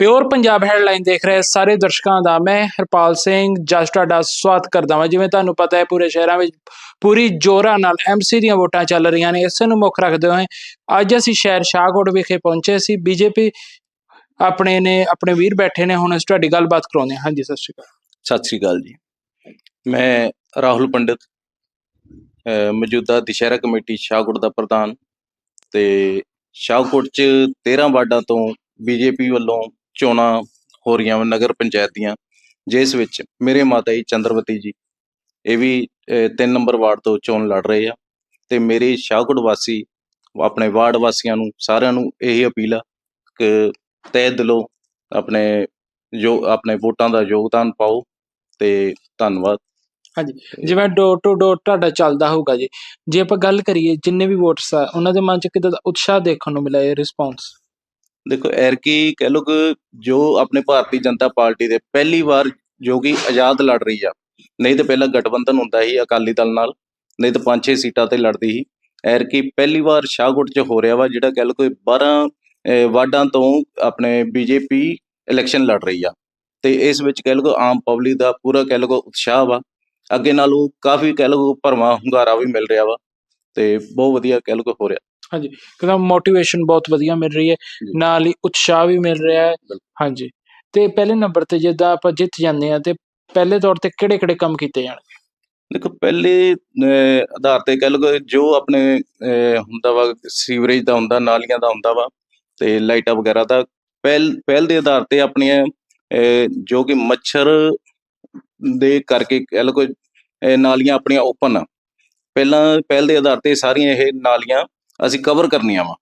Pure Punjab headline ਦੇਖ ਰਹੇ ਸਾਰੇ ਦਰਸ਼ਕਾਂ ਦਾ। ਮੈਂ ਹਰਪਾਲ ਸਿੰਘ, ਜਸ ਤੁਹਾਡਾ ਸਵਾਗਤ ਕਰਦਾ ਹਾਂ ਜਿਵੇਂ ਤੁਹਾਨੂੰ ਪਤਾ ਹੈ, ਪੂਰੇ ਸ਼ਹਿਰਾਂ ਵਿੱਚ ਪੂਰੀ ਜੋਰਾਂ ਨਾਲ ਐਮਸੀ ਦੀਆਂ ਵੋਟਾਂ ਚੱਲ ਰਹੀਆਂ ਨੇ। ਇਸੇ ਨੂੰ ਮੁੱਖ ਰੱਖਦੇ ਹੋਏ ਅੱਜ ਅਸੀਂ ਸ਼ਹਿਰ ਸ਼ਾਹਕੋਟ ਵਿਖੇ ਪਹੁੰਚੇ ਸੀ। ਬੀਜੇਪੀ ਆਪਣੇ ਨੇ, ਆਪਣੇ ਵੀਰ ਬੈਠੇ ਨੇ। ਹੁਣ ਅਸੀਂ ਤੁਹਾਡੀ ਗੱਲਬਾਤ ਕਰਾਉਂਦੇ ਹਾਂ। ਹਾਂਜੀ, ਸਤਿ ਸ਼੍ਰੀ ਅਕਾਲ। ਸਤਿ ਸ੍ਰੀ ਅਕਾਲ ਜੀ। ਮੈਂ ਰਾਹੁਲ ਪੰਡਿਤ ਅਹ ਮੌਜੂਦਾ ਦੁਸ਼ਹਿਰਾ ਕਮੇਟੀ ਸ਼ਾਹਕੋਟ ਦਾ ਪ੍ਰਧਾਨ ਤੇ ਸ਼ਾਹਕੋਟ ਚ 13 ਵਾਰਡਾਂ ਤੋਂ ਬੀਜੇਪੀ ਵੱਲੋਂ ਚੋਣਾਂ ਹੋ ਰਹੀਆਂ ਨਗਰ ਪੰਚਾਇਤ ਦੀਆਂ, ਜਿਸ ਵਿੱਚ ਮੇਰੇ ਮਾਤਾ ਜੀ ਚੰਦਰਵਤੀ ਜੀ, ਇਹ ਵੀ 3 ਨੰਬਰ ਵਾਰਡ ਤੋਂ ਚੋਣ ਲੜ ਰਹੇ ਆ ਤੇ ਮੇਰੇ ਸ਼ਾਹਕੋਟ ਵਾਸੀ, ਆਪਣੇ ਵਾਰਡ ਵਾਸੀਆਂ ਨੂੰ ਸਾਰਿਆਂ ਨੂੰ ਇਹੀ ਅਪੀਲ ਆ ਕਿ ਤਹਿ ਦਿਲੋਂ ਆਪਣੇ ਜੋ, ਆਪਣੇ ਵੋਟਾਂ ਦਾ ਯੋਗਦਾਨ ਪਾਓ ਤੇ ਧੰਨਵਾਦ। ਹਾਂਜੀ, ਜਿਵੇਂ ਡੋਰ ਟੂ ਡੋਰ ਤੁਹਾਡਾ ਚੱਲਦਾ ਹੋਊਗਾ ਜੀ, ਜੇ ਆਪਾਂ ਗੱਲ ਕਰੀਏ ਜਿੰਨੇ ਵੀ ਵੋਟਰਸ ਆ, ਉਹਨਾਂ ਦੇ ਮਨ ਚ ਕਿਦਾਂ ਦਾ ਉਤਸ਼ਾਹ ਦੇਖਣ ਨੂੰ ਮਿਲਿਆ ਇਹ ਰਿਸਪੌਂਸ ਦੇਖੋ, ਐਰਕੀ ਕਹਿ ਲੋ ਕਿ ਜੋ ਆਪਣੇ ਭਾਰਤੀ ਜਨਤਾ ਪਾਰਟੀ ਦੇ ਪਹਿਲੀ ਵਾਰ ਜੋ ਕਿ ਆਜ਼ਾਦ ਲੜ ਰਹੀ ਆ, ਨਹੀਂ ਤਾਂ ਪਹਿਲਾਂ ਗਠਬੰਧਨ ਹੁੰਦਾ ਸੀ ਅਕਾਲੀ ਦਲ ਨਾਲ, ਨਹੀਂ ਤਾਂ ਪੰਜ ਛੇ ਸੀਟਾਂ ਤੇ ਲੜਦੀ ਸੀ। ਐਰਕੀ ਪਹਿਲੀ ਵਾਰ ਸ਼ਾਹਕੋਟ 'ਚ ਹੋ ਰਿਹਾ ਵਾ, ਜਿਹੜਾ ਕਹਿ ਲੋ ਕੋਈ 12 ਵਾਰਡਾਂ ਤੋਂ ਆਪਣੇ ਬੀਜੇਪੀ ਇਲੈਕਸ਼ਨ ਲੜ ਰਹੀ ਆ। ਤੇ ਇਸ ਵਿੱਚ ਕਹਿ ਲੋ ਆਮ ਪਬਲਿਕ ਦਾ ਪੂਰਾ ਕਹਿ ਲੋ ਉਤਸ਼ਾਹ ਵਾ। ਅੱਗੇ ਨਾਲੋਂ ਕਾਫੀ ਕਹਿ ਲੋ ਭਰਵਾਂ ਹੁੰਗਾਰਾ ਵੀ ਮਿਲ ਰਿਹਾ ਵਾ, ਤੇ ਬਹੁਤ ਵਧੀਆ ਕਹਿ ਲੋ ਹੋ ਰਿਹਾ। ਕਿਦਾਂ ਮੋਟੀਵੇਸ਼ਨ ਬਹੁਤ ਵਧੀਆ ਮਿਲ ਰਹੀ ਹੈ। ਨਾਲ ਹੀ ਉਤਸ਼ਾਹ ਵੀ ਮਿਲ ਰਿਹਾ ਹੈ। ਹਾਂਜੀ ਤੇ ਪਹਿਲੇ ਨੰਬਰ ਤੇ ਜਿੱਦਾਂ ਆਪਾਂ ਜਿੱਤ ਜਾਂਦੇ ਆ ਤੇ ਪਹਿਲੇ ਤੌਰ ਤੇ ਕਿਹੜੇ ਕਿਹੜੇ ਕੰਮ ਕੀਤੇ ਜਾਣ ਦੇਖੋ ਪਹਿਲੇ ਆਧਾਰ ਤੇ ਕਹਿ ਲਓ ਜੋ ਆਪਣੇ ਹੁੰਦਾ ਵਾ ਸੀਵਰੇਜ ਦਾ ਹੁੰਦਾ ਨਾਲੀਆਂ ਦਾ ਹੁੰਦਾ ਵਾ ਤੇ ਲਾਈਟਾਂ ਵਗੈਰਾ ਦਾ ਪਹਿਲ ਪਹਿਲ ਦੇ ਆਧਾਰ ਤੇ ਆਪਣੀਆਂ ਜੋ ਕਿ ਮੱਛਰ ਦੇ ਕਰਕੇ ਕਹਿ ਲਓ ਅਹ, ਨਾਲੀਆਂ ਆਪਣੀਆਂ ਓਪਨ ਆ ਪਹਿਲਾਂ ਪਹਿਲ ਦੇ ਆਧਾਰ ਤੇ ਸਾਰੀਆਂ ਇਹ ਨਾਲੀਆਂ ਅਸੀਂ ਕਵਰ ਕਰਨੀਆਂ ਵਾ।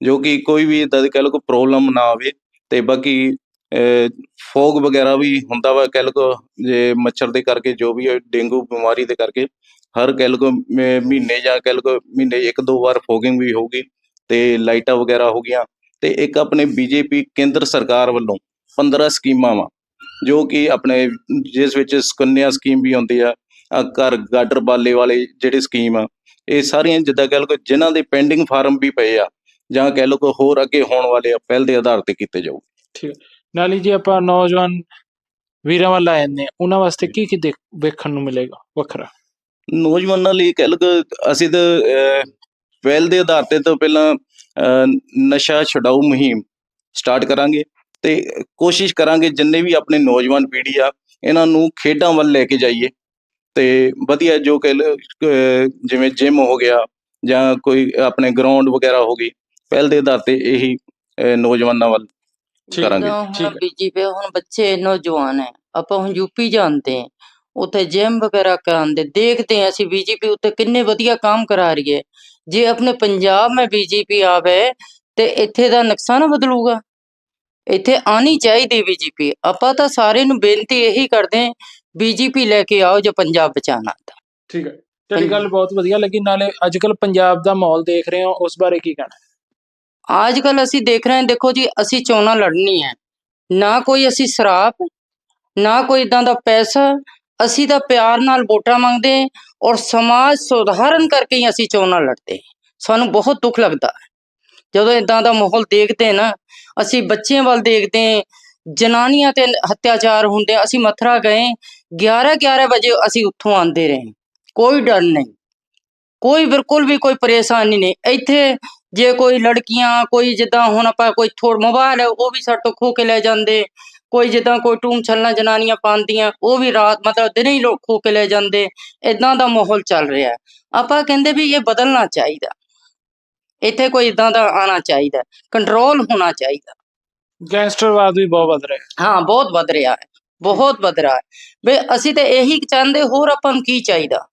ਜੋ ਕਿ ਕੋਈ ਵੀ ਇਦਾਂ ਦੀ ਕਹਿ ਲਓ ਕੋਈ ਪ੍ਰੋਬਲਮ ਨਾ ਆਵੇ ਤੇ ਬਾਕੀ ਫੋਗ ਵਗੈਰਾ ਵੀ ਹੁੰਦਾ ਵਾ, ਕਹਿ ਲਓ ਕਿ ਜੇ ਮੱਛਰ ਦੇ ਕਰਕੇ, ਜੋ ਵੀ ਡੇਂਗੂ ਬਿਮਾਰੀ ਦੇ ਕਰਕੇ, ਹਰ ਕਹਿ ਲਓ ਕਿ ਮਹੀਨੇ ਜਾਂ ਕਹਿ ਲਓ ਕਿ ਮਹੀਨੇ, ਇੱਕ ਦੋ ਵਾਰ ਫੋਗਿੰਗ ਵੀ ਹੋਊਗੀ ਤੇ ਲਾਈਟਾਂ ਵਗੈਰਾ ਹੋ ਗਈਆਂ ਤੇ ਇੱਕ ਆਪਣੇ ਬੀਜੇਪੀ ਕੇਂਦਰ ਸਰਕਾਰ ਵੱਲੋਂ 15 ਸਕੀਮਾਂ ਵਾ, ਜੋ ਕਿ ਆਪਣੇ ਜਿਸ ਵਿੱਚ ਸੁਕੰਨਿਆ ਸਕੀਮ ਵੀ ਆਉਂਦੀ ਆ ਘਰ ਗਾਡਰ ਬਾਲੇ ਵਾਲੇ ਜਿਹੜੇ ਸਕੀਮ ਆ ਇਹ ਸਾਰੀਆਂ ਜਿੱਦਾਂ ਕਹਿ ਲਓ ਕਿ ਜਿਨ੍ਹਾਂ ਦੇ ਪੈਂਡਿੰਗ ਫਾਰਮ ਵੀ ਪਏ ਆ ਜਾਂ ਕਹਿ ਲਓ ਕਿ ਹੋਰ ਅੱਗੇ ਹੋਣ ਵਾਲੇ ਆ ਪਹਿਲ ਦੇ ਆਧਾਰ ਤੇ ਕੀਤੇ ਜਾਊ। ਨਾਲ ਹੀ ਜੇ ਆਪਾਂ ਨੌਜਵਾਨ ਵੀਰਾਂ ਵੱਲ ਆ ਜਾਂਦੇ ਹਾਂ, ਉਹਨਾਂ ਵਾਸਤੇ ਕੀ ਕੀ ਵੇਖਣ ਨੂੰ ਮਿਲੇਗਾ ਵੱਖਰਾ? ਨੌਜਵਾਨਾਂ ਲਈ ਕਹਿ ਲਓ ਕਿ ਅਸੀਂ ਤਾਂ ਪਹਿਲ ਦੇ ਆਧਾਰ ਤੇ ਤੋਂ ਪਹਿਲਾਂ ਨਸ਼ਾ ਛਡਾਊ ਮੁਹਿੰਮ ਸਟਾਰਟ ਕਰਾਂਗੇ ਤੇ ਕੋਸ਼ਿਸ਼ ਕਰਾਂਗੇ ਜਿੰਨੇ ਵੀ ਆਪਣੇ ਨੌਜਵਾਨ ਪੀੜ੍ਹੀ ਆ ਇਹਨਾਂ ਨੂੰ ਖੇਡਾਂ ਵੱਲ ਲੈ ਕੇ ਜਾਈਏ। ਤੇ ਵਧੀਆ ਜੋ ਕਿ ਜਿਵੇਂ ਜਿਮ ਹੋ ਗਿਆ ਜਾਂ ਕੋਈ ਆਪਣੇ ਗਰਾਊਂਡ ਵਗੈਰਾ ਹੋ ਗਈ ਪਹਿਲ ਦੇ ਆਧਾਰ ਤੇ ਇਹੀ ਨੌਜਵਾਨਾਂ ਵੱਲ ਕਰਾਂਗੇ। ਠੀਕ ਹੈ। ਬੀਜੇਪੀ ਹੁਣ ਬੱਚੇ ਨੌਜਵਾਨ ਹੈ ਆਪਾਂ ਹੁਣ ਯੂਪੀ ਜਾਂਦੇ ਹਾਂ ਉੱਥੇ ਜਿਮ ਵਗੈਰਾ ਕਰਾਉਂਦੇ ਦੇਖਦੇ ਹਾਂ ਅਸੀਂ ਬੀਜੇਪੀ ਉੱਤੇ ਕਿੰਨੇ ਵਧੀਆ ਕੰਮ ਕਰਾ ਰਹੀ ਹੈ ਜੇ ਆਪਣੇ ਪੰਜਾਬ ਮੈਂ ਬੀਜੇਪੀ ਆਵੇ ਤੇ ਇੱਥੇ ਦਾ ਨਕਸ਼ਾ ਨਾ ਬਦਲੂਗਾ ਇੱਥੇ ਆਣੀ ਚਾਹੀਦੀ ਬੀਜੇਪੀ ਆਪਾਂ ਤਾਂ ਸਾਰੇ ਨੂੰ ਬੇਨਤੀ ਇਹੀ ਕਰਦੇ ਹਾਂ ਬੀਜੇਪੀ ਲੈ ਕੇ ਆਓ ਜੋ ਪੰਜਾਬ ਬਚਾਣਾ ਤਾਂ ਠੀਕ ਹੈ। ਤੁਹਾਡੀ ਗੱਲ ਬਹੁਤ ਵਧੀਆ ਲੱਗੀ। ਨਾਲੇ ਅੱਜ ਕੱਲ ਪੰਜਾਬ ਦਾ ਮਾਹੌਲ ਦੇਖ ਰਹੇ ਹੋ। ਉਸ ਬਾਰੇ ਕੀ ਕਹਿਣਾ? ਅੱਜ ਕੱਲ ਅਸੀਂ ਦੇਖ ਰਹੇ ਹਾਂ। ਦੇਖੋ ਜੀ ਅਸੀਂ ਚੋਣਾਂ ਲੜਨੀ ਹੈ। ਨਾ ਕੋਈ ਅਸੀਂ ਸ਼ਰਾਬ ਨਾ ਕੋਈ ਇਦਾਂ ਦਾ ਪੈਸਾ। ਅਸੀਂ ਤਾਂ ਪਿਆਰ ਨਾਲ ਵੋਟਾਂ ਮੰਗਦੇ ਹਾਂ ਔਰ ਸਮਾਜ ਸੁਧਾਰਨ ਕਰਕੇ ਹੀ ਅਸੀਂ ਚੋਣਾਂ ਲੜਦੇ। ਸਾਨੂੰ ਬਹੁਤ ਦੁੱਖ ਲੱਗਦਾ ਜਦੋਂ ਇਦਾਂ ਦਾ ਮਾਹੌਲ ਦੇਖਦੇ ਨਾ ਅਸੀਂ ਬੱਚਿਆਂ ਵੱਲ ਦੇਖਦੇ ਹਾਂ ਜਨਾਨੀਆਂ ਤੇ ਹੱਤਿਆਚਾਰ ਹੁੰਦੇ ਅਸੀਂ ਮਥੁਰਾ ਗਏ 11 11 ਵਜੇ ਅਸੀਂ ਉੱਥੋਂ ਆਂਦੇ ਰਹੇ। ਕੋਈ ਡਰ ਨਹੀਂ। ਕੋਈ ਬਿਲਕੁਲ ਵੀ ਕੋਈ ਪਰੇਸ਼ਾਨੀ ਨਹੀਂ। ਇੱਥੇ ਜੇ ਕੋਈ ਲੜਕੀਆਂ, ਕੋਈ ਜਿੱਦਾਂ ਹੁਣ ਆਪਾਂ ਕੋਈ ਥੋੜ ਮੋਬਾਈਲ ਹੈ, ਉਹ ਵੀ ਸਾਡੇ ਤੋਂ ਖੋ ਕੇ ਲੈ ਜਾਂਦੇ। ਕੋਈ ਜਿੱਦਾਂ ਕੋਈ ਟੂਮ ਛੱਲਾਂ ਜਨਾਨੀਆਂ ਪਾਉਂਦੀਆਂ, ਉਹ ਵੀ ਰਾਤ ਮਤਲਬ ਦਿਨੇ ਹੀ ਲੋਕ ਖੋ ਕੇ ਲੈ ਜਾਂਦੇ। ਇਦਾਂ ਦਾ ਮਾਹੌਲ ਚੱਲ ਰਿਹਾ। ਹੈ। ਆਪਾਂ ਕਹਿੰਦੇ ਵੀ ਇਹ ਬਦਲਣਾ ਚਾਹੀਦਾ। ਇੱਥੇ ਕੋਈ ਇਦਾਂ ਦਾ ਆਣਾ ਚਾਹੀਦਾ। ਕੰਟਰੋਲ ਹੋਣਾ ਚਾਹੀਦਾ। ਗੈਂਗਸਟਰਵਾਦ ਵੀ ਬਹੁਤ ਵੱਧ ਰਿਹਾ ਹੈ। ਹਾਂ ਬਹੁਤ ਵੱਧ ਰਿਹਾ ਹੈ। ਬਹੁਤ ਵੱਧ ਰਿਹਾ ਹੈ। ਵੀ ਅਸੀਂ ਤਾਂ ਇਹੀ ਚਾਹੁੰਦੇ ਹੋਰ ਆਪਾਂ ਨੂੰ ਕੀ ਚਾਹੀਦਾ?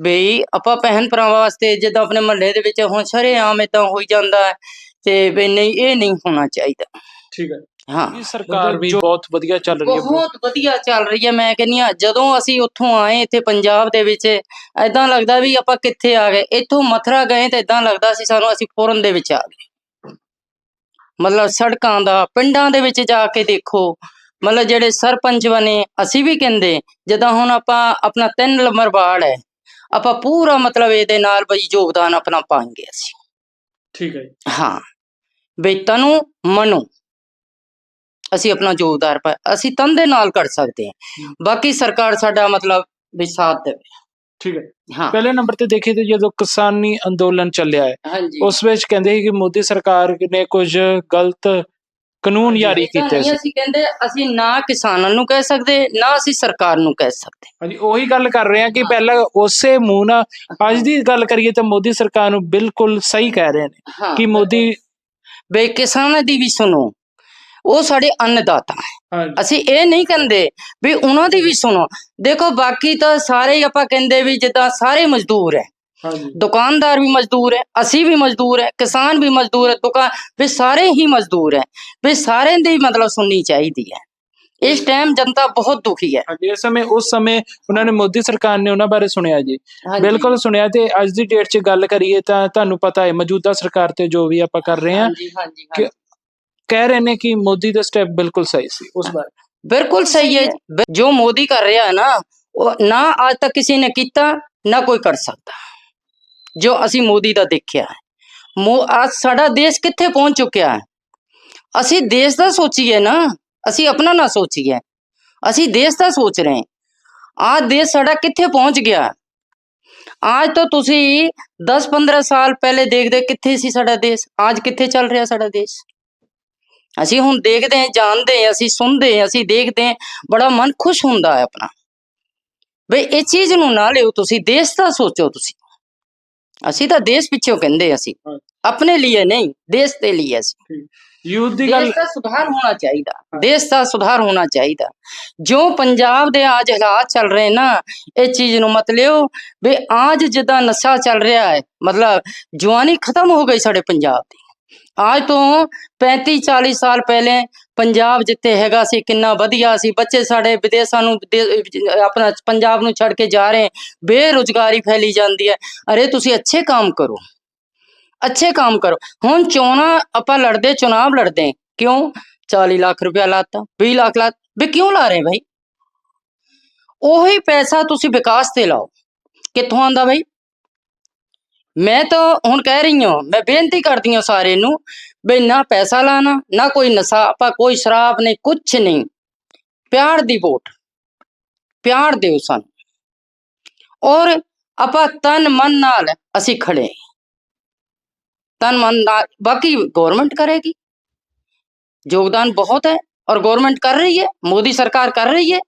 ਬਈ ਆਪਾਂ ਭੈਣ ਭਰਾਵਾਂ ਵਾਸਤੇ ਜਿੱਦਾਂ ਆਪਣੇ ਮਹੱਲੇ ਦੇ ਵਿੱਚ ਹੁਣ ਸ਼ਰੇਆਮ ਏਦਾਂ ਹੋਈ ਜਾਂਦਾ ਹੈ ਤੇ ਵੀ ਨਹੀਂ ਇਹ ਨਹੀਂ ਹੋਣਾ ਚਾਹੀਦਾ। ਠੀਕ ਹੈ। ਹਾਂ। ਇਹ ਸਰਕਾਰ ਵੀ ਬਹੁਤ ਵਧੀਆ ਚੱਲ ਰਹੀ ਹੈ। ਬਹੁਤ ਵਧੀਆ ਚੱਲ ਰਹੀ ਹੈ। ਮੈਂ ਕਹਿੰਨੀ ਆ ਜਦੋਂ ਅਸੀਂ ਉੱਥੋਂ ਆਏ ਇੱਥੇ ਪੰਜਾਬ ਦੇ ਵਿੱਚ ਐਦਾਂ ਲੱਗਦਾ ਵੀ ਆਪਾਂ ਕਿੱਥੇ ਆ ਗਏ। ਇੱਥੋਂ ਮਥੁਰਾ ਗਏ ਤੇ ਐਦਾਂ ਲੱਗਦਾ ਸੀ ਸਾਨੂੰ ਅਸੀਂ ਫੋਰਨ ਦੇ ਵਿੱਚ ਆ ਗਏ। ਮਤਲਬ ਸੜਕਾਂ ਦਾ ਪਿੰਡਾਂ ਦੇ ਵਿੱਚ ਜਾ ਕੇ ਦੇਖੋ ਮਤਲਬ ਜਿਹੜੇ ਸਰਪੰਚ ਬਣੇ ਅਸੀਂ ਵੀ ਕਹਿੰਦੇ ਜਦੋਂ ਹੁਣ ਆਪਾਂ ਆਪਣਾ ਤਿੰਨ ਨੰਬਰ ਵਾਰਡ ਹੈ ਆਪਾਂ ਪੂਰਾ ਮਤਲਬ ਇਹਦੇ ਨਾਲ ਬਈ ਯੋਗਦਾਨ ਆਪਣਾ ਪਾਵਾਂਗੇ ਅਸੀਂ। ਠੀਕ ਹੈ ਜੀ। ਹਾਂ ਬਈ ਤਨੂੰ ਮਨੋ ਅਸੀਂ ਆਪਣਾ ਯੋਗਦਾਨ ਪਾ ਅਸੀਂ ਤਨ ਦੇ ਨਾਲ ਕਰ ਸਕਦੇ ਹਾਂ। ਬਾਕੀ ਸਰਕਾਰ ਸਾਡਾ ਮਤਲਬ ਵੀ ਸਾਥ ਦੇਵੇ। ਠੀਕ ਹੈ। ਹਾਂ। ਪਹਿਲੇ ਨੰਬਰ ਤੇ ਦੇਖੀਏ ਤੇ ਜਦੋਂ ਕਿਸਾਨੀ ਅੰਦੋਲਨ ਚੱਲਿਆ ਹੈ ਹਾਂਜੀ। ਉਸ ਵਿੱਚ ਕਹਿੰਦੇ ਸੀ ਕਿ ਮੋਦੀ ਸਰਕਾਰ ਨੇ ਕੁਝ ਗਲਤ ਕਾਨੂੰਨ ਜਾਰੀ ਕੀਤੇ ਸੀ। ਅਸੀਂ ਕਹਿੰਦੇ ਅਸੀਂ ਨਾ ਕਿਸਾਨਾਂ ਨੂੰ ਕਹਿ ਸਕਦੇ ਨਾ ਅਸੀਂ ਸਰਕਾਰ ਨੂੰ ਕਹਿ ਸਕਦੇ। ਹਾਂਜੀ ਉਹੀ ਗੱਲ ਕਰ ਰਹੇ ਹਾਂ ਕਿ ਪਹਿਲਾਂ ਉਸੇ ਮੂੰਹ ਨਾਲ ਅੱਜ ਦੀ ਗੱਲ ਕਰੀਏ ਤਾਂ ਮੋਦੀ ਸਰਕਾਰ ਨੂੰ ਬਿਲਕੁਲ ਸਹੀ ਕਹਿ ਰਹੇ ਨੇ ਕਿ ਮੋਦੀ ਬੇ ਕਿਸਾਨਾਂ ਦੀ ਵੀ ਸੁਣੋ ਉਹ ਸਾਡੇ ਅੰਨਦਾਤਾ ਹੈ ਅਸੀਂ ਇਹ ਨਹੀਂ ਕਹਿੰਦੇ ਵੀ ਉਹਨਾਂ ਦੀ ਵੀ ਸੁਣੋ। ਦੇਖੋ ਬਾਕੀ ਤਾਂ ਸਾਰੇ ਹੀ ਆਪਾਂ ਕਹਿੰਦੇ ਵੀ ਜਿੱਦਾਂ ਸਾਰੇ ਮਜ਼ਦੂਰ ਹੈ। ਦੁਕਾਨਦਾਰ ਵੀ ਮਜ਼ਦੂਰ ਹੈ ਅਸੀਂ ਵੀ ਮਜ਼ਦੂਰ ਹੈ ਕਿਸਾਨ ਵੀ ਮਜ਼ਦੂਰ ਹੈ ਦੁਕਾਨ ਵੀ ਸਾਰੇ ਹੀ ਮਜ਼ਦੂਰ ਹੈ। ਵੀ ਸਾਰਿਆਂ ਦੀ ਮਤਲਬ ਸੁਣਨੀ ਚਾਹੀਦੀ ਹੈ। ਇਸ ਟਾਈਮ ਜਨਤਾ ਬਹੁਤ ਦੁਖੀ ਹੈ। ਇਸ ਸਮੇਂ ਉਸ ਸਮੇਂ ਉਹਨਾਂ ਨੇ ਮੋਦੀ ਸਰਕਾਰ ਨੇ ਉਹਨਾਂ ਬਾਰੇ ਸੁਣਿਆ ਜੀ। ਬਿਲਕੁਲ ਸੁਣਿਆ ਤੇ ਅੱਜ ਦੀ ਡੇਟ 'ਚ ਗੱਲ ਕਰੀਏ ਤਾਂ ਤੁਹਾਨੂੰ ਪਤਾ ਹੈ ਮੌਜੂਦਾ ਸਰਕਾਰ ਤੇ ਜੋ ਵੀ ਆਪਾਂ ਕਰ ਰਹੇ ਹਾਂ। ਕਹਿ ਰਹੇ ਨੇ ਕਿ ਮੋਦੀ ਦਾ ਸਟੈਪ ਬਿਲਕੁਲ ਸਹੀ ਸੀ ਉਸ ਬਾਰੇ। ਬਿਲਕੁਲ ਸਹੀ ਹੈ। ਜੋ ਮੋਦੀ ਕਰ ਰਿਹਾ ਹੈ ਨਾ ਉਹ ਨਾ ਅੱਜ ਤੱਕ ਕਿਸੇ ਨੇ ਕੀਤਾ ਨਾ ਕੋਈ ਕਰ ਸਕਦਾ। ਜੋ ਅਸੀਂ ਮੋਦੀ ਦਾ ਦੇਖਿਆ ਹੈ। ਅੱਜ ਸਾਡਾ ਦੇਸ਼ ਕਿੱਥੇ ਪਹੁੰਚ ਚੁੱਕਿਆ ਹੈ? ਅਸੀਂ ਦੇਸ਼ ਦਾ ਸੋਚੀਏ ਨਾ ਅਸੀਂ ਆਪਣਾ ਨਾ ਸੋਚੀਏ। ਅਸੀਂ ਦੇਸ਼ ਦਾ ਸੋਚ ਰਹੇ ਹਾਂ। ਅੱਜ ਦੇਸ਼ ਸਾਡਾ ਕਿੱਥੇ ਪਹੁੰਚ ਗਿਆ? ਅੱਜ ਤੋਂ ਤੁਸੀਂ 10-15 ਸਾਲ ਪਹਿਲੇ ਦੇਖਦੇ ਕਿੱਥੇ ਸੀ ਸਾਡਾ ਦੇਸ਼? ਅੱਜ ਕਿੱਥੇ ਚੱਲ ਰਿਹਾ ਸਾਡਾ ਦੇਸ਼? ਅਸੀਂ ਹੁਣ ਦੇਖਦੇ ਹਾਂ ਜਾਣਦੇ ਹਾਂ ਅਸੀਂ ਸੁਣਦੇ ਹਾਂ ਅਸੀਂ ਦੇਖਦੇ ਹਾਂ ਬੜਾ ਮਨ ਖੁਸ਼ ਹੁੰਦਾ ਹੈ ਆਪਣਾ। ਬਈ ਇਹ ਚੀਜ਼ ਨੂੰ ਨਾ ਲਿਓ ਤੁਸੀਂ ਦੇਸ਼ ਦਾ ਸੋਚੋ ਤੁਸੀਂ। ਅਸੀਂ ਤਾਂ ਦੇਸ਼ ਪਿੱਛੋਂ ਕਹਿੰਦੇ ਅਸੀਂ। ਆਪਣੇ ਲਈ ਨਹੀਂ ਦੇਸ਼ ਦੇ ਲਈ ਅਸੀਂ। ਯੂਥ ਦੀ ਗੱਲ ਦੇਸ਼ ਦਾ ਸੁਧਾਰ ਹੋਣਾ ਚਾਹੀਦਾ। ਦੇਸ਼ ਦਾ ਸੁਧਾਰ ਹੋਣਾ ਚਾਹੀਦਾ। ਜੋ ਪੰਜਾਬ ਦੇ ਅੱਜ ਹਾਲਾਤ ਚੱਲ ਰਹੇ ਨਾ ਇਹ ਚੀਜ਼ ਨੂੰ ਮਤ ਲਿਓ। ਵੀ ਅੱਜ ਜਿੱਦਾਂ ਨਸ਼ਾ ਚੱਲ ਰਿਹਾ ਹੈ ਮਤਲਬ ਜਵਾਨੀ ਖਤਮ ਹੋ ਗਈ ਸਾਡੇ ਪੰਜਾਬ ਦੀ। ਅੱਜ ਤੋਂ 35 40 ਸਾਲ ਪਹਿਲੇ ਪੰਜਾਬ ਜਿੱਥੇ ਹੈਗਾ ਸੀ, ਕਿੰਨਾ ਵਧੀਆ ਸੀ। ਬੱਚੇ ਸਾਡੇ ਵਿਦੇਸ਼ਾਂ ਨੂੰ, ਵਿਦੇ- ਆਪਣਾ ਪੰਜਾਬ ਨੂੰ ਛੱਡ ਕੇ ਜਾ ਰਹੇ ਬੇਰੁਜ਼ਗਾਰੀ ਫੈਲੀ ਜਾਂਦੀ ਹੈ। ਅਰੇ ਤੁਸੀਂ ਅੱਛੇ ਕੰਮ ਕਰੋ। ਅੱਛੇ ਕੰਮ ਕਰੋ। ਹੁਣ ਚੋਣਾਂ, ਆਪਾਂ ਲੜਦੇ, ਚੁਣਾਵ ਲੜਦੇ ਕਿਉਂ? 40 ਲੱਖ ਰੁਪਇਆ ਲਾਤਾ 20 ਲੱਖ ਲਾ ਵੀ ਕਿਉਂ ਲਾ ਰਹੇ ਭਾਈ ਉਹੀ ਪੈਸਾ ਤੁਸੀਂ ਵਿਕਾਸ ਤੇ ਲਾਓ। ਕਿੱਥੋਂ ਆਂਦਾ ਭਾਈ ਮੈਂ ਤਾਂ ਹੁਣ ਕਹਿ ਰਹੀ ਹਾਂ, ਮੈਂ ਬੇਨਤੀ ਕਰਦੀ ਹਾਂ ਸਾਰੇ ਨੂੰ ਬਈ ਨਾ ਪੈਸਾ ਲਾਣਾ, ਨਾ ਕੋਈ ਨਸ਼ਾ, ਆਪਾਂ ਕੋਈ ਸ਼ਰਾਬ ਨਹੀਂ ਕੁਝ ਨਹੀਂ। ਪਿਆਰ ਦੀ ਵੋਟ। ਪਿਆਰ ਦਿਓ ਸਾਨੂੰ। ਔਰ ਆਪਾਂ ਤਨ ਮਨ ਨਾਲ ਅਸੀਂ ਖੜੇ ਤਨ ਮਨ ਨਾਲ, ਬਾਕੀ ਗਵਰਨਮੈਂਟ ਕਰੇਗੀ। ਯੋਗਦਾਨ ਬਹੁਤ ਹੈ ਔਰ ਗਵਰਨਮੈਂਟ ਕਰ ਰਹੀ ਹੈ, ਮੋਦੀ ਸਰਕਾਰ ਕਰ ਰਹੀ ਹੈ,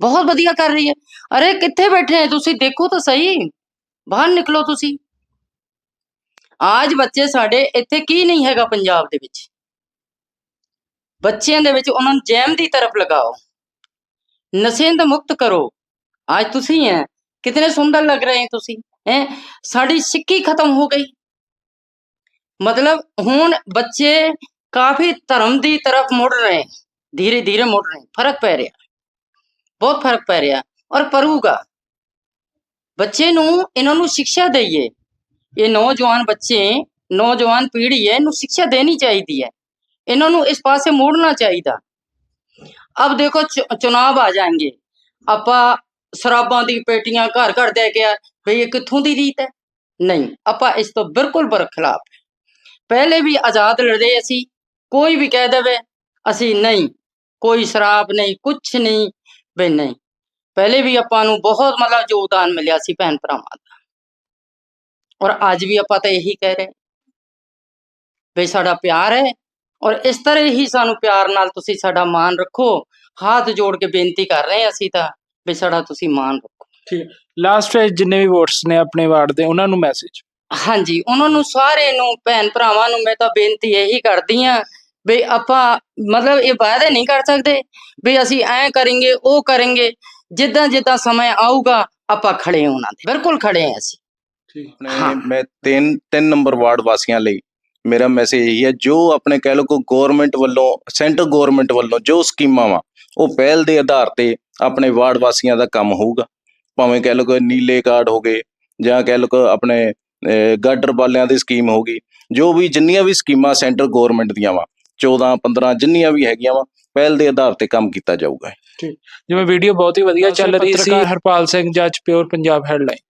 ਬਹੁਤ ਵਧੀਆ ਕਰ ਰਹੀ ਹੈ। ਅਰੇ ਕਿੱਥੇ ਬੈਠੇ ਹੈ ਤੁਸੀਂ? ਦੇਖੋ ਤਾਂ ਸਹੀ। ਬਾਹਰ ਨਿਕਲੋ ਤੁਸੀਂ। ਆਜ ਬੱਚੇ ਸਾਡੇ ਇੱਥੇ ਕੀ ਨਹੀਂ ਹੈਗਾ ਪੰਜਾਬ ਦੇ ਵਿੱਚ। ਬੱਚਿਆਂ ਦੇ ਵਿੱਚ ਉਹਨਾਂ ਨੂੰ ਜੈਮ ਦੀ ਤਰਫ ਲਗਾਓ। ਨਸ਼ੇ ਤੋਂ ਮੁਕਤ ਕਰੋ। ਅੱਜ ਤੁਸੀਂ ਹੈ ਕਿਤਨੇ ਸੁੰਦਰ ਲੱਗ ਰਹੇ ਹੋ ਤੁਸੀਂ, ਹੈ? ਸਾਡੀ ਸਿੱਕੀ ਖਤਮ ਹੋ ਗਈ। ਮਤਲਬ ਹੁਣ ਬੱਚੇ ਕਾਫੀ ਧਰਮ ਦੀ ਤਰਫ ਮੁੜ ਰਹੇ ਧੀਰੇ ਧੀਰੇ ਮੁੜ ਰਹੇ ਫ਼ਰਕ ਪੈ ਰਿਹਾ। ਬਹੁਤ ਫ਼ਰਕ ਪੈ ਰਿਹਾ। ਔਰ ਪਰੂਗਾ। ਬੱਚੇ ਨੂੰ ਇਹਨਾਂ ਨੂੰ ਸਿੱਖਿਆ ਦਈਏ। ਇਹ ਨੌਜਵਾਨ ਬੱਚੇ, ਨੌਜਵਾਨ ਪੀੜ੍ਹੀ ਹੈ, ਇਹਨੂੰ ਸਿੱਖਿਆ ਦੇਣੀ ਚਾਹੀਦੀ ਹੈ। ਇਹਨਾਂ ਨੂੰ ਇਸ ਪਾਸੇ ਮੋੜਨਾ ਚਾਹੀਦਾ। ਅਬ ਦੇਖੋ ਚੁ- ਚੁਣਾਵ ਆ ਜਾਣਗੇ। ਆਪਾਂ ਸ਼ਰਾਬਾਂ ਦੀ ਪੇਟੀਆਂ ਘਰ ਘਰ ਦੇ ਕੇ ਭਈ ਇਹ ਕਿੱਥੋਂ ਦੀ ਰੀਤ ਹੈ? ਨਹੀਂ, ਆਪਾਂ ਇਸ ਤੋਂ ਬਿਲਕੁਲ ਬਰਖਲਾਫ ਪਹਿਲੇ ਵੀ ਆਜ਼ਾਦ ਲੜੇ ਅਸੀਂ, ਕੋਈ ਵੀ ਕਹਿ ਦੇਵੇ, ਅਸੀਂ ਨਹੀਂ, ਕੋਈ ਸ਼ਰਾਬ ਨਹੀਂ, ਕੁਛ ਨਹੀਂ, ਬਈ ਨਹੀਂ। ਪਹਿਲੇ ਵੀ ਆਪਾਂ ਨੂੰ ਬਹੁਤ ਮਤਲਬ ਯੋਗਦਾਨ ਮਿਲਿਆ ਸੀ ਭੈਣ ਭਰਾਵਾਂ ਦਾ। ਔਰ ਅੱਜ ਵੀ ਆਪਾਂ ਤਾਂ ਇਹੀ ਕਹਿ ਰਹੇ ਵੀ ਸਾਡਾ ਪਿਆਰ ਹੈ ਔਰ ਇਸ ਤਰ੍ਹਾਂ ਹੀ ਸਾਨੂੰ ਪਿਆਰ ਨਾਲ ਤੁਸੀਂ ਸਾਡਾ ਮਾਣ ਰੱਖੋ ਹੱਥ ਜੋੜ ਕੇ ਬੇਨਤੀ ਕਰ ਰਹੇ ਹਾਂ ਅਸੀਂ ਤਾਂ ਵੀ ਸਾਡਾ ਤੁਸੀਂ ਮਾਣ ਰੱਖੋ। ਲਾਸਟ ਵਿੱਚ ਜਿੰਨੇ ਵੀ ਵੋਟਸ ਨੇ ਆਪਣੇ ਵਾਰਡ ਦੇ ਉਹਨਾਂ ਨੂੰ ਮੈਸੇਜ ਹਾਂਜੀ ਉਹਨਾਂ ਨੂੰ ਸਾਰੇ ਨੂੰ ਭੈਣ ਭਰਾਵਾਂ ਨੂੰ ਮੈਂ ਤਾਂ ਬੇਨਤੀ ਇਹੀ ਕਰਦੀ ਆ ਵੀ ਆਪਾਂ ਮਤਲਬ ਇਹ ਵਾਅਦੇ ਨਹੀਂ ਕਰ ਸਕਦੇ ਵੀ ਅਸੀਂ ਐ ਕਰਾਂਗੇ ਉਹ ਕਰਾਂਗੇ ਜਿੱਦਾਂ ਜਿੱਦਾਂ ਸਮਾਂ ਆਊਗਾ ਆਪਾਂ ਖੜੇ ਹਾਂ ਉਹਨਾਂ ਦੇ। ਬਿਲਕੁਲ ਖੜੇ ਹਾਂ ਅਸੀਂ। ਆਪਣੇ। ਮੈਂ ਤਿੰਨ ਤਿੰਨ ਨੰਬਰ ਵਾਰਡ ਵਾਸੀਆਂ ਲਈ ਮੇਰਾ ਮੈਸੇਜ ਇਹੀ ਹੈ ਜੋ ਆਪਣੇ ਕਹਿ ਲਓ ਕੋ ਗਵਰਨਮੈਂਟ ਵੱਲੋਂ ਸੈਂਟਰ ਗਵਰਨਮੈਂਟ ਵੱਲੋਂ ਜੋ ਸਕੀਮਾਂ ਵਾ ਉਹ ਪਹਿਲ ਦੇ ਆਧਾਰ ਤੇ ਆਪਣੇ ਵਾਰਡ ਵਾਸੀਆਂ ਦਾ ਕੰਮ ਹੋਊਗਾ। ਭਾਵੇਂ ਕਹਿ ਲਓ ਕੋਈ ਨੀਲੇ ਕਾਰਡ ਹੋ ਗਏ ਜਾਂ ਕਹਿ ਕੋ ਆਪਣੇ ਗਾਡਰ ਵਾਲਿਆਂ ਦੀ ਸਕੀਮ ਹੋ ਗਈ ਜੋ ਵੀ ਜਿੰਨੀਆਂ ਵੀ ਸਕੀਮਾਂ ਸੈਂਟਰ ਗਵਰਨਮੈਂਟ ਦੀਆਂ ਵਾ 14 15 ਜਿੰਨੀਆਂ ਵੀ ਹੈਗੀਆਂ ਵਾ ਪਹਿਲ ਦੇ ਆਧਾਰ ਤੇ ਕੰਮ ਕੀਤਾ ਜਾਊਗਾ ਜਿਵੇਂ ਵੀਡੀਓ ਬਹੁਤ ਹੀ ਵਧੀਆ ਚੱਲ ਰਹੀ ਸੀ। ਹਰਪਾਲ ਸਿੰਘ ਜੱਜ ਪਿਓਰ ਪੰਜਾਬ ਹੈਡਲਾਈਨ